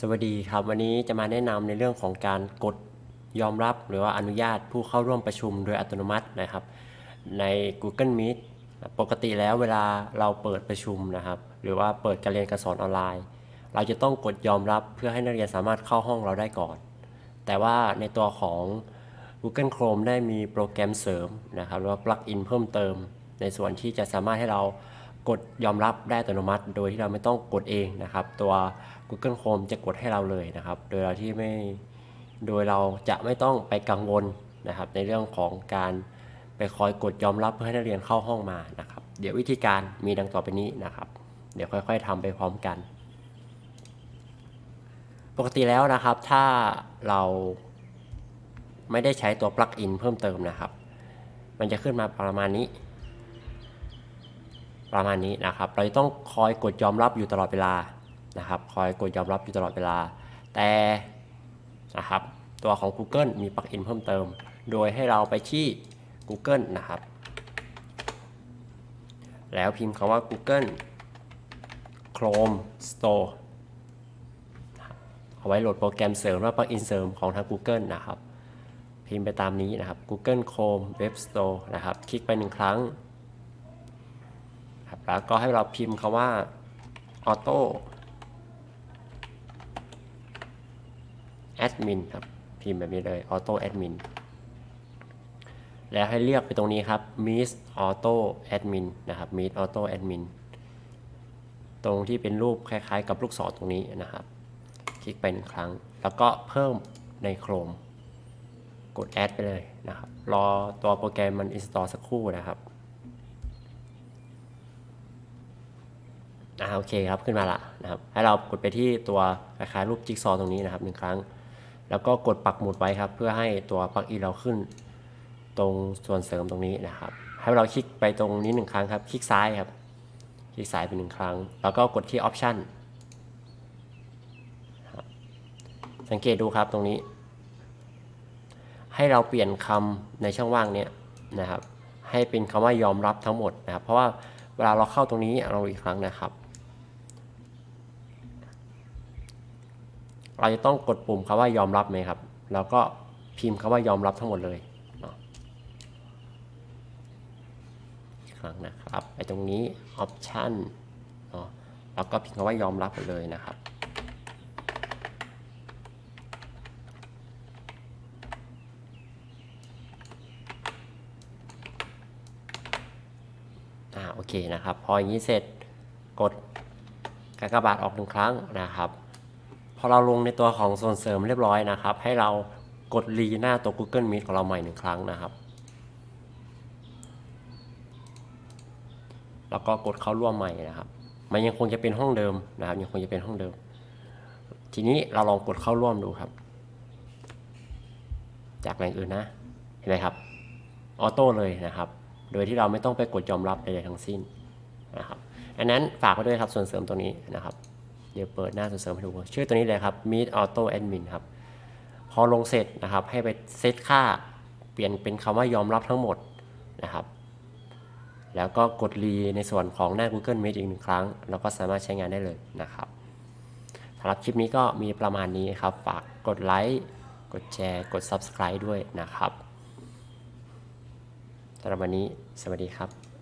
สวัสดีครับ วันนี้จะมาแนะนำในเรื่องของการกดยอมรับหรือว่าอนุญาตผู้เข้าร่วมประชุมโดยอัตโนมัตินะครับ ใน Google Meet ปกติแล้วเวลาเราเปิดประชุมนะครับ หรือว่าเปิดการเรียนการสอนออนไลน์ เราจะต้องกดยอมรับเพื่อให้นักเรียนสามารถเข้าห้องเราได้ก่อน แต่ว่าในตัวของ Google Chrome ได้มีโปรแกรมเสริมนะครับหรือว่าปลั๊กอินเพิ่มเติม ในส่วนที่จะสามารถให้เรา กดยอมรับได้อัตโนมัติ โดยที่เราไม่ต้องกดเองนะครับ ตัว Google Chrome จะกดให้เราเลยนะครับ โดยเราที่ไม่โดยเราจะไม่ต้องไปกังวลนะครับ ในเรื่องของการไปคอยกดยอมรับเพื่อให้นักเรียนเข้าห้องมานะครับ เดี๋ยววิธีการมีดังต่อไปนี้นะครับ เดี๋ยวค่อย ๆทำไปพร้อมกัน ปกติแล้วนะครับถ้าเราไม่ได้ใช้ตัวปลั๊กอินเพิ่มเติมนะครับ มันจะขึ้นมาประมาณนี้ ประมาณนี้นะครับ เราจะต้องคอยกดยอมรับอยู่ตลอดเวลานะครับ คอยกดยอมรับอยู่ตลอดเวลา แต่นะครับ ตัวของ Google มีปลั๊กอินเพิ่มเติม โดยให้เราไปที่ Google นะครับ แล้วพิมพ์คำว่า Google Chrome Store เอาไว้โหลดโปรแกรมเสริมหรือว่าปลั๊กอินเสริมของทาง Google นะครับ พิมพ์ไปตามนี้นะครับ Google Chrome Web Store นะครับ คลิกไปหนึ่งครั้ง แล้วก็ให้เราพิมพ์คำว่า Auto Admin ครับพิมพ์แบบนี้เลย Auto Admin แล้วให้เลือกไปตรงนี้ครับ Meet Auto Admin นะครับ Meet Auto Admin ตรงที่เป็นรูปคล้ายๆ กับลูกศรตรงนี้นะครับ คลิกไปหนึ่งครั้ง แล้วก็เพิ่มใน Chrome กด Add ไปเลยนะครับ รอตัวโปรแกรมมัน install สักครู่นะครับ อ่าโอเคครับขึ้นมาละนะครับ ให้เรากดไปที่ตัวคล้ายๆรูปจิ๊กซอตรงนี้นะครับหนึ่งครั้ง แล้วก็กดปักหมุดไว้ครับ เพื่อให้ตัวปลั๊กอินเราขึ้น ตรงส่วนเสริมตรงนี้นะครับ ให้เราคลิกไปตรงนี้หนึ่งครั้งครับ คลิกซ้ายครับ คลิกซ้ายไปหนึ่งครั้ง แล้วก็กดที่ Option สังเกตดูครับตรงนี้ ให้เราเปลี่ยนคำในช่องว่างเนี้ยนะครับ ให้เป็นคำว่ายอมรับทั้งหมดนะครับ เพราะว่าเวลาเราเข้าตรงนี้เราอีกครั้งนะครับ เราจะต้องกดปุ่มคำว่ายอมรับไหมครับ แล้วก็พิมพ์คำว่ายอมรับทั้งหมดเลยอีกครั้งนะครับไอ้ตรงนี้ option เนาะแล้วก็พิมพ์คำว่ายอมรับเลยนะครับโอเคนะครับ พออย่างนี้เสร็จกดกากบาทออกหนึ่งครั้งนะครับ อเราลงในตัวของส่วนเสริมเรียบร้อยนะครับ ให้เรากดรีหน้าตัว Google Meet ของเราใหม่หนึ่งครั้งนะครับ แล้วก็กดเข้าร่วมใหม่นะครับ มันยังคงจะเป็นห้องเดิมนะครับ ยังคงจะเป็นห้องเดิม ทีนี้เราลองกดเข้าร่วมดูครับ จากแหล่งอื่นนะเห็นไหมครับออโต้เลยนะครับ โดยที่เราไม่ต้องไปกดยอมรับใดๆทั้งสิ้นนะครับ อันนั้นฝากไว้ด้วยครับส่วนเสริมตัวนี้นะครับ เดี๋ยวเปิดหน้าส่วนเสริมให้ดู ชื่อตัวนี้เลยครับ Meet Auto Admin ครับ พอลงเสร็จนะครับ ให้ไปเซตค่าเปลี่ยนเป็นคำว่ายอมรับทั้งหมดนะครับ แล้วก็กดรีในส่วนของหน้า Google Meet อีกหนึ่งครั้ง แล้วก็สามารถใช้งานได้เลยนะครับสำหรับคลิปนี้ก็มีประมาณนี้ครับ ฝากกดไลค์กดแชร์ กด Subscribe ด้วยนะครับสำหรับวันนี้ สวัสดีครับ